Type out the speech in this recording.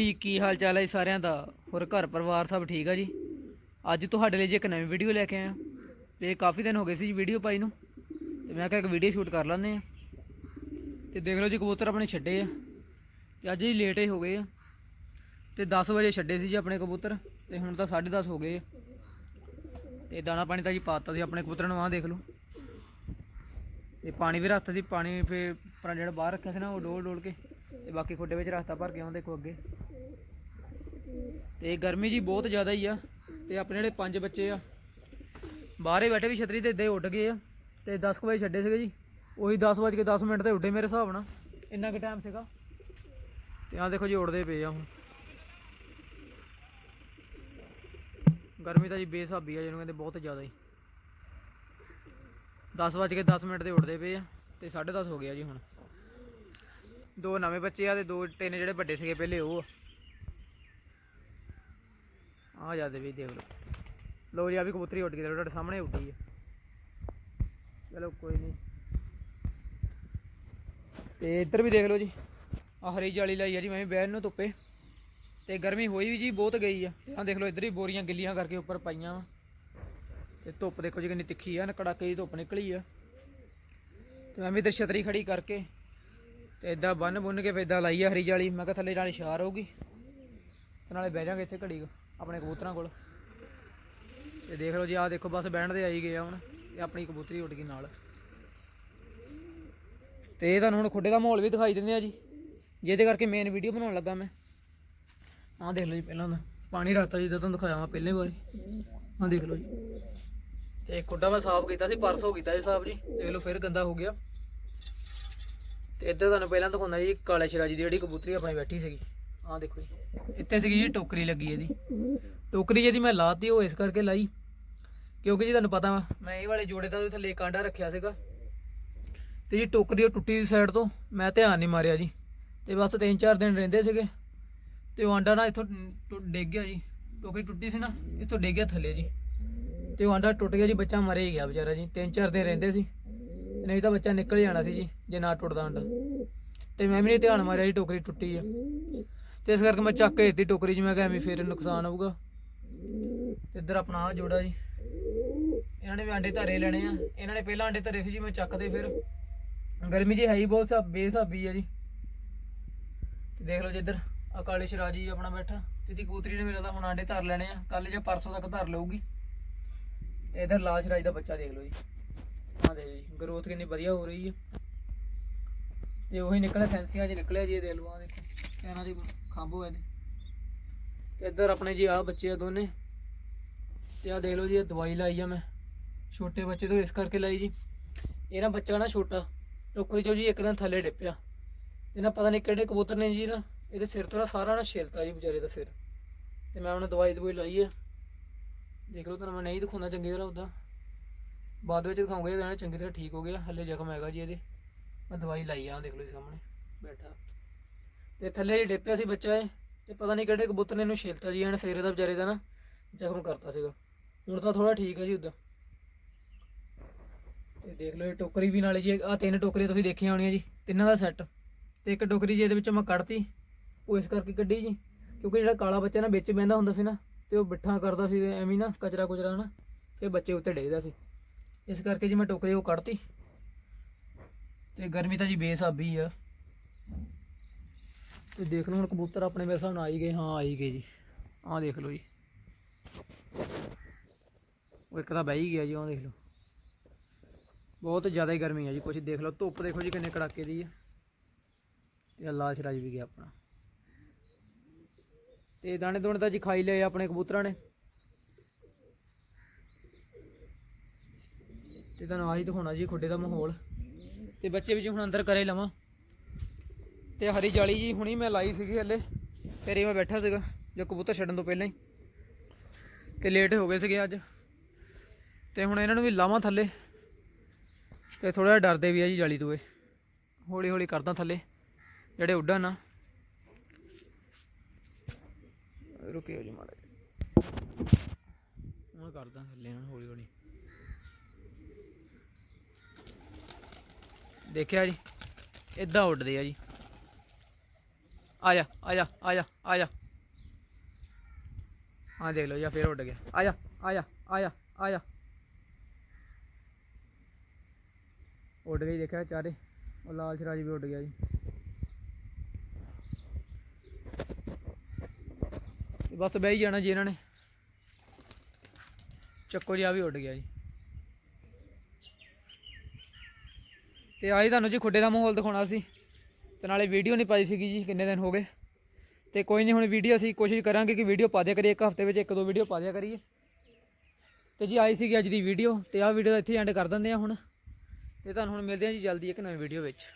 ਜੀ, ਕੀ ਹਾਲ ਚਾਲ ਹੈ ਜੀ ਸਾਰਿਆਂ ਦਾ? ਹੋਰ ਘਰ ਪਰਿਵਾਰ ਸਭ ਠੀਕ ਆ ਜੀ? ਅੱਜ ਤੁਹਾਡੇ ਲਈ ਜੀ ਇੱਕ ਨਵੀਂ ਵੀਡੀਓ ਲੈ ਕੇ ਆਇਆ। ਤੇ ਕਾਫੀ ਦਿਨ ਹੋ ਗਏ ਸੀ ਜੀ ਵੀਡੀਓ ਪਾਈ ਨੂੰ। ਤੇ ਮੈਂ ਕਿਹਾ ਇੱਕ ਵੀਡੀਓ ਸ਼ੂਟ ਕਰ ਲੈਂਦੇ ਆ। ਤੇ ਦੇਖ ਲਓ ਜੀ, ਕਬੂਤਰ ਆਪਣੇ ਛੱਡੇ ਆ। ਤੇ ਅੱਜ ਜੀ ਲੇਟ ਹੀ ਹੋ ਗਏ ਆ। ਤੇ 10 ਵਜੇ ਛੱਡੇ ਸੀ ਜੀ ਆਪਣੇ ਕਬੂਤਰ। ਤੇ ਹੁਣ ਤਾਂ 10:30 ਹੋ ਗਏ ਆ। ਤੇ ਦਾਣਾ ਪਾਣੀ ਤਾਂ ਜੀ ਪਾਤਾ ਸੀ ਆਪਣੇ ਕਬੂਤਰਾਂ ਨੂੰ, ਆਹ ਦੇਖ ਲਓ। ਤੇ ਪਾਣੀ ਵੀ ਰੱਖਤਾ ਸੀ, ਪਾਣੀ ਫੇ ਪਰ ਜਿਹੜਾ ਬਾਹਰ ਰੱਖਿਆ ਸੀ ਨਾ, ਉਹ ਡੋਲ ਡੋਲ ਕੇ। ਤੇ ਬਾਕੀ ਖੁੱਡੇ ਵਿੱਚ ਰਸਤਾ ਭਰ ਕੇ ਆਉਂ ਦੇਖੋ ਅੱਗੇ। ਤੇ ਗਰਮੀ ਜੀ ਬਹੁਤ ਜ਼ਿਆਦਾ ਹੀ ਆ ਤੇ ਆਪਣੇ ਜਿਹੜੇ ਪੰਜ ਬੱਚੇ ਆ, ਬਾਹਰੇ ਬੈਠੇ ਵੀ ਛਤਰੀ ਤੇ ਇੱਦਾਂ ਹੀ ਉੱਡ ਗਏ ਆ ਤੇ 10 ਕੁ ਵਜੇ ਛੱਡੇ ਸੀਗੇ ਜੀ। ਉਹੀ 10 ਵਜੇ ਕੇ 10 ਮਿੰਟ ਤੇ ਉੱਡੇ ਮੇਰੇ ਹਿਸਾਬ ਨਾਲ, ਇੰਨਾ ਕੁ ਟਾਈਮ ਸੀਗਾ। ਤੇ ਆਹ ਦੇਖੋ ਜੀ ਉੱਡਦੇ ਪਏ ਆ ਹੁਣ। ਗਰਮੀ ਤਾਂ ਜੀ ਬੇਸਾਬੀ ਆ, ਜਿਹਨੂੰ ਕਹਿੰਦੇ ਬਹੁਤ ਜ਼ਿਆਦਾ ਹੀ। 10 ਵਜੇ ਕੇ 10 ਮਿੰਟ ਤੇ ਉੱਡਦੇ ਪਏ ਆ ਤੇ 10:30 ਹੋ ਗਿਆ ਜੀ ਹੁਣ। ਦੋ ਨਵੇਂ ਬੱਚੇ ਆ ਤੇ ਦੋ ਤਿੰਨ ਜਿਹੜੇ ਵੱਡੇ ਸੀਗੇ, ਪਹਿਲੇ ਉਹ ਆ ਆ ਜਾਂਦੇ ਵੀ ਦੇਖ ਲਓ। ਲੋ ਜੀ, ਆ ਵੀ ਕਬੂਤਰੀ ਉੱਡ ਗਈ, ਤੇ ਤੁਹਾਡੇ ਸਾਹਮਣੇ ਉੱਡੀ ਹੈ। ਚਲੋ ਕੋਈ ਨਹੀਂ ਤੇ ਇੱਧਰ ਵੀ ਦੇਖ ਲਓ ਜੀ ਆ ਹਰੀ ਜਾਲੀ ਲਾਈ ਆ ਜੀ, ਮੈਂ ਵੀ ਬਹਿਣ ਨੂੰ ਧੁੱਪੇ। ਤੇ ਗਰਮੀ ਹੋਈ ਵੀ ਜੀ, ਬਹੁਤ ਗਈ ਆ। ਆ ਦੇਖ ਲਓ, ਇੱਧਰ ਹੀ ਬੋਰੀਆਂ ਗਿੱਲੀਆਂ ਕਰਕੇ ਉੱਪਰ ਪਾਈਆਂ ਵਾ। ਤੇ ਧੁੱਪ ਦੇਖੋ ਜੀ, ਕਿੰਨੀ ਤਿੱਖੀ ਆ, ਨਾ ਕੜਾਕੇ ਦੀ ਧੁੱਪ ਨਿਕਲੀ ਆ। ਤੇ ਮੈਂ ਵੀ ਇੱਧਰ ਛਤਰੀ ਖੜੀ ਕਰਕੇ, ਤੇ ਇਦਾਂ ਬੰਨ ਬੁੰਨ ਕੇ ਫਿਰ ਇਦਾਂ ਲਾਈ ਆ ਹਰੀ ਜਾਲੀ। ਮੈਂ ਕਿਹਾ ਥੱਲੇ ਨਾਲੇ ਛਾਰ ਹੋਊਗੀ, ਤੇ ਨਾਲੇ ਬਹਿ ਜਾਾਂਗੇ ਇੱਥੇ ਘੜੀ ਕੁ। ਆਪਣੇ ਕਬੂਤਰਾਂ ਕੋਲ। ਤੇ ਦੇਖ ਲਓ ਜੀ, ਆਹ ਦੇਖੋ, ਬਸ ਬਹਿਣ ਦੇ ਆਈ ਗਏ ਆ ਹੁਣ। ਤੇ ਆਪਣੀ ਕਬੂਤਰੀ ਉੱਡ ਗਈ ਨਾਲ। ਤੇ ਇਹ ਤੁਹਾਨੂੰ ਹੁਣ ਖੁੱਡੇ ਦਾ ਮਾਹੌਲ ਵੀ ਦਿਖਾਈ ਦਿੰਦੇ ਆ ਜੀ। ਜਿਹਦੇ ਕਰਕੇ ਮੇਨ ਵੀਡੀਓ ਬਣਾਉਣ ਲੱਗਾ ਮੈਂ। ਆਹ ਦੇਖ ਲਓ ਜੀ, ਪਹਿਲਾਂ ਤਾਂ ਪਾਣੀ ਰੱਖਤਾ ਜੀ, ਤੁਹਾਨੂੰ ਦਿਖਾਇਆ ਮੈਂ ਪਹਿਲੇ ਵਾਰੀ। ਆਹ ਦੇਖ ਲਓ ਜੀ। ਤੇ ਖੁੱਡਾ ਮੈਂ ਸਾਫ਼ ਕੀਤਾ ਸੀ, ਪਰਸੋਂ ਕੀਤਾ ਜੀ ਸਾਫ਼ ਜੀ। ਦੇਖ ਲਓ, ਫਿਰ ਗੰਦਾ ਹੋ ਗਿਆ। ਤੇ ਇੱਧਰ ਤੁਹਾਨੂੰ ਪਹਿਲਾਂ ਦਿਖਾਉਂਦਾ ਜੀ, ਕਾਲੇ ਸ਼ਰਾਜੀ ਦੀ ਜਿਹੜੀ ਕਬੂਤਰੀ ਆਪਣੀ ਬੈਠੀ ਸੀਗੀ। ਆਹ ਦੇਖੋ ਜੀ, ਇੱਥੇ ਸੀਗੀ ਜੀ ਟੋਕਰੀ ਲੱਗੀ ਇਹਦੀ। ਟੋਕਰੀ ਜਿਹਦੀ ਮੈਂ ਲਾਤੀ, ਉਹ ਇਸ ਕਰਕੇ ਲਾਈ। ਕਿਉਂਕਿ ਜੀ ਤੁਹਾਨੂੰ ਪਤਾ ਵਾ, ਮੈਂ ਇਹ ਵਾਲੇ ਜੋੜੇ ਦਾ ਉਹਦੇ ਥੱਲੇ ਕਾਂਡਾ ਰੱਖਿਆ ਸੀਗਾ। ਤੇ ਜੀ ਟੋਕਰੀ ਉਹ ਟੁੱਟੀ ਦੀ ਸਾਈਡ ਤੋਂ, ਮੈਂ ਧਿਆਨ ਨਹੀਂ ਮਾਰਿਆ ਜੀ। ਤੇ ਬਸ ਤਿੰਨ ਚਾਰ ਦਿਨ ਰਹਿੰਦੇ ਸੀਗੇ। ਤੇ ਉਹ ਆਂਡਾ ਨਾ ਇੱਥੋਂ ਟੁੱਟ ਡਿੱਗ ਗਿਆ ਜੀ। ਟੋਕਰੀ ਟੁੱਟੀ ਸੀ ਨਾ, ਇੱਥੋਂ ਡਿੱਗ ਗਿਆ ਥੱਲੇ ਜੀ। ਤੇ ਉਹ ਆਂਡਾ ਟੁੱਟ ਗਿਆ ਜੀ, ਬੱਚਾ ਮਰੇ ਹੀ ਗਿਆ ਵਿਚਾਰਾ ਜੀ। ਤਿੰਨ ਚਾਰ ਦਿਨ ਰਹਿੰਦੇ ਸੀ। ਨਹੀਂ ਤਾਂ ਬੱਚਾ ਨਿਕਲ ਜਾਣਾ ਸੀ ਜੀ, ਜੇ ਨਾ ਟੁੱਟਦਾ ਆਂਡਾ। ਤੇ ਮੈਂ ਵੀ ਨਹੀਂ ਧਿਆਨ ਮਾਰਿਆ ਜੀ, ਟੋਕਰੀ ਟੁੱਟੀ ਆ। ਤੇ ਇਸ ਕਰਕੇ ਮੈਂ ਚੱਕ ਕੇ ਦਿੱਤੀ ਟੋਕਰੀ 'ਚ, ਮੈਂ ਕਿਹਾ ਐਵੇਂ ਫੇਰ ਨੁਕਸਾਨ ਹੋਊਗਾ। ਤੇ ਇੱਧਰ ਆਪਣਾ ਆ ਜੋੜਾ ਜੀ। ਇਹਨਾਂ ਨੇ ਵੀ ਆਂਡੇ ਧਰੇ ਲੈਣੇ ਆ। ਇਹਨਾਂ ਨੇ ਪਹਿਲਾਂ ਆਂਡੇ ਧਰੇ ਸੀ ਜੀ, ਮੈਂ ਚੱਕਦੇ ਫਿਰ। ਗਰਮੀ ਜੀ ਹੈ ਹੀ ਬਹੁਤ ਸਾਬ ਬੇਸਾਬੀ ਆ ਜੀ। ਤੇ ਦੇਖ ਲਓ ਜੀ ਇੱਧਰ ਆ ਕਾਲੇ ਸ਼ਰਾਜੀ ਆਪਣਾ ਬੈਠਾ। ਤੇ ਇਹਦੀ ਕਬੂਤਰੀ ਨੇ ਮੇਰਾ ਤਾਂ ਹੁਣ ਆਂਡੇ ਧਰ ਲੈਣੇ ਆ। ਕੱਲ ਜਾਂ ਪਰਸੋਂ ਤੱਕ ਧਰ ਲਊਗੀ। ਤੇ ਇਧਰ ਲਾਲ ਸ਼ਰਾਜੀ ਦਾ ਬੱਚਾ ਦੇਖ ਲਓ ਜੀ। ਆਹ ਦੇਖ ਜੀ ਗਰੋਥ ਕਿੰਨੀ ਵਧੀਆ ਹੋ ਰਹੀ ਹੈ ਤੇ ਉਹੀ ਨਿਕਲਿਆ, ਫੈਂਸੀਆਂ 'ਚ ਨਿਕਲਿਆ ਜੀ ਇਹ ਦੇਖ ਲਓ ਆ ਦੇਖੋ ਇਹਨਾਂ ਦੀ ਖੰਭ ਹੋਏ ਨੇ ਤੇ ਇੱਧਰ ਆਪਣੇ ਜੀ ਆਹ ਬੱਚੇ ਆ ਦੋਨੇ। ਤੇ ਆ ਦੇਖ ਲਓ ਜੀ, ਇਹ ਦਵਾਈ ਲਾਈ ਆ ਮੈਂ। ਛੋਟੇ ਬੱਚੇ ਤੋਂ ਇਸ ਕਰਕੇ ਲਾਈ ਜੀ। ਇਹ ਨਾ ਬੱਚਾ ਨਾ ਛੋਟਾ ਟੋਕਰੀ ਚੋਂ ਜੀ ਇੱਕ ਦਿਨ ਥੱਲੇ ਡਿੱਪਿਆ। ਇਹਨਾਂ ਪਤਾ ਨਹੀਂ ਕਿਹੜੇ ਕਬੂਤਰ ਨੇ ਜੀ ਨਾ ਇਹਦੇ ਸਿਰ ਤੋਂ ਨਾ ਸਾਰਾ ਨਾ ਛਿਲਤਾ ਜੀ ਵਿਚਾਰੇ ਦਾ ਸਿਰ। ਤੇ ਮੈਂ ਉਹਨੇ ਦਵਾਈ ਦਵਾਈ ਲਾਈ ਹੈ ਦੇਖ ਲਓ ਤੁਹਾਨੂੰ ਮੈਂ ਨਹੀਂ ਦਿਖਾਉਂਦਾ ਚੰਗੀ ਤਰ੍ਹਾਂ ਉਦਾਂ ਬਾਅਦ ਵਿੱਚ ਦਿਖਾਉਂਗਾ ਇਹ ਚੰਗੀ ਤਰ੍ਹਾਂ ਠੀਕ ਹੋ ਗਿਆ। ਹੱਲੇ ਜ਼ਖਮ ਹੈਗਾ ਜੀ ਇਹਦੇ। ਮੈਂ ਦਵਾਈ ਲਾਈ ਆ ਦੇਖ ਲਓ ਜੀ ਸਾਹਮਣੇ। ਬੈਠਾ। ਤੇ ਥੱਲੇ ਜੀ ਡਿੱਪਿਆ ਸੀ ਬੱਚਾ ਇਹ, ਤੇ ਪਤਾ ਨਹੀਂ ਕਿਹੜੇ ਕਬੂਤਰ ਨੇ ਇਹਨੂੰ ਛੇਲਤਾ ਜੀ, ਇਹਨੇ ਸਿਰੇ ਦਾ ਵਿਚਾਰੇ ਦਾ ਨਾ ਜ਼ਖਮ ਕਰਤਾ ਸੀਗਾ। ਹੁਣ ਤਾਂ ਥੋੜਾ ਠੀਕ ਹੈ ਜੀ ਉਦਾਂ। ਤੇ ਦੇਖ ਲਓ ਇਹ ਟੋਕਰੀ ਵੀ ਨਾਲੇ ਜੀ ਆ ਤਿੰਨ ਟੋਕਰੀਆਂ ਤੁਸੀਂ ਦੇਖੀਆਂ ਹੋਣੀਆਂ ਜੀ, ਤਿੰਨਾਂ ਦਾ ਸੈੱਟ। ਤੇ ਇੱਕ ਟੋਕਰੀ ਜੀ ਇਹਦੇ ਵਿੱਚੋਂ ਮੈਂ ਕੱਢਤੀ, ਉਹ ਇਸ ਕਰਕੇ ਕੱਢੀ ਜੀ, ਕਿਉਂਕਿ ਜਿਹੜਾ ਕਾਲਾ ਬੱਚਾ ਨਾ ਵਿੱਚ ਬਹਿੰਦਾ ਹੁੰਦਾ ਸੀ ਨਾ, ਤੇ ਉਹ ਬਿੱਠਾ ਕਰਦਾ ਸੀ ਐਵੇਂ ਨਾ ਕਚਰਾ ਕੁਚਰਾ ਨਾ, ਫਿਰ ਬੱਚੇ ਉੱਤੇ ਡੇਗਦਾ ਸੀ। ਇਸ ਕਰਕੇ ਜੀ ਮੈਂ ਟੋਕਰੀ ਉਹ ਕੱਢਤੀ। ਤੇ ਗਰਮੀ ਤਾਂ ਜੀ ਬੇਸਾਬੀ ਆ। ਤੇ ਦੇਖ ਲਓ ਹੁਣ ਕਬੂਤਰ ਆਪਣੇ ਮੇਰੇ ਹਿਸਾਬ ਨਾਲ ਆਈ ਗਏ, ਹਾਂ ਆਈ ਗਏ ਜੀ। ਆਹ ਦੇਖ ਲਓ ਜੀ। ਉਹ ਇੱਕ ਤਾਂ ਬਹਿ ਗਿਆ ਜੀ, ਆਹ ਦੇਖ ਲਓ। ਬਹੁਤ ਜ਼ਿਆਦਾ ਹੀ ਗਰਮੀ ਆ ਜੀ, ਕੁਛ ਦੇਖ ਲਓ। ਧੁੱਪ ਦੇਖੋ ਜੀ ਕਿੰਨੇ ਕੜਾਕੇ ਦੀ ਆ। ਤੇ ਲਾਸ਼ ਰਾਜ ਵੀ ਗਿਆ ਆਪਣਾ। ਤੇ ਦਾਣੇ ਦੋਣੇ ਤਾਂ ਜੀ ਖਾਈ ਲਏ ਆਪਣੇ ਕਬੂਤਰਾਂ ਨੇ। ਤੇ ਤੁਹਾਨੂੰ ਆਹੀ ਦਿਖਾਉਣਾ ਜੀ, ਖੁੱਡੇ ਦਾ ਮਾਹੌਲ। ਤੇ ਬੱਚੇ ਵੀ ਜੀ ਹੁਣ ਅੰਦਰ ਕਰੇ ਲਵਾਂ। ਤੇ ਹਰੀ ਜਾਲੀ ਜੀ ਹੁਣੀ ਮੈਂ ਲਾਈ ਸੀਗੀ ਹਲੇ ਤੇਰੇ ਮੈਂ ਬੈਠਾ ਸੀਗਾ, ਜੋ ਕਬੂਤਰ ਛੱਡਣ ਤੋਂ ਪਹਿਲਾਂ ਹੀ। ਤੇ ਲੇਟ ਹੋ ਗਏ ਸੀਗੇ ਅੱਜ। ਤੇ ਹੁਣ ਇਹਨਾਂ ਨੂੰ ਵੀ ਲਾਵਾਂ ਥੱਲੇ। ਤੇ ਥੋੜਾ ਜਿਹਾ ਡਰਦੇ ਵੀ ਆ ਜੀ ਜਾਲੀ ਤੋਂ ਇਹ। ਹੌਲੀ ਹੌਲੀ ਕਰਦਾ ਥੱਲੇ, ਜਿਹੜੇ ਉੱਡਣ ਨਾ। ਰੁਕਿਓ ਜੀ ਮਾੜਾ ਹੁਣ ਕਰਦਾ ਥੱਲੇ ਇਹਨਾਂ ਹੌਲੀ ਹੌਲੀ। ਦੇਖਿਆ ਜੀ ਇਦਾਂ ਉੱਡਦੇ ਆ ਜੀ। ਆ ਜਾ ਆ ਜਾ ਆ ਜਾ ਆ ਜਾ। ਆ ਦੇਖ ਲਓ ਜੀ, ਆਹ ਫੇਰ ਉੱਡ ਗਿਆ। ਆ ਜਾ ਆ ਜਾ ਆ ਜਾ ਆ ਜਾ। ਉੱਡ ਗਈ, ਦੇਖਿਆ ਚਾਰੇ। ਉਹ ਲਾਲ ਸ਼ਰਾਜ ਵੀ ਉੱਡ ਗਿਆ ਜੀ। ਬਸ ਬਹਿ ਜਾਣਾ ਜੀ ਇਹਨਾਂ ਨੇ। ਚੱਕੋ ਜੀ ਆ ਵੀ ਉੱਡ ਗਿਆ ਜੀ। ਤੇ ਆਈ ਤੁਹਾਨੂੰ ਜੀ ਖੁੱਡੇ ਦਾ ਮਾਹੌਲ ਦਿਖਾਉਣਾ ਸੀ। ਤੇ ਨਾਲੇ ਵੀਡੀਓ ਨਹੀਂ ਪਾਈ ਸੀਗੀ ਜੀ, ਕਿੰਨੇ ਦਿਨ ਹੋ ਗਏ। ਤੇ ਕੋਈ ਨਹੀਂ, ਹੁਣ ਵੀਡੀਓ ਅਸੀਂ ਕੋਸ਼ਿਸ਼ ਕਰਾਂਗੇ ਕਿ ਵੀਡੀਓ ਪਾ ਦਿਆ ਕਰੀਏ, ਇੱਕ ਹਫ਼ਤੇ ਵਿੱਚ ਇੱਕ ਦੋ ਵੀਡੀਓ ਪਾ ਦਿਆ ਕਰੀਏ। ਤੇ ਜੀ, ਆਈ ਸੀਗੀ ਅੱਜ ਦੀ ਵੀਡੀਓ ਤੇ ਆਹ ਵੀਡੀਓ ਦਾ ਇੱਥੇ ਐਂਡ ਕਰ ਦਿੰਦੇ ਆ ਹੁਣ। ਤੇ ਤੁਹਾਨੂੰ ਹੁਣ ਮਿਲਦੇ ਆ ਜੀ ਜਲਦੀ ਇੱਕ ਨਵੀਂ ਵੀਡੀਓ ਵਿੱਚ।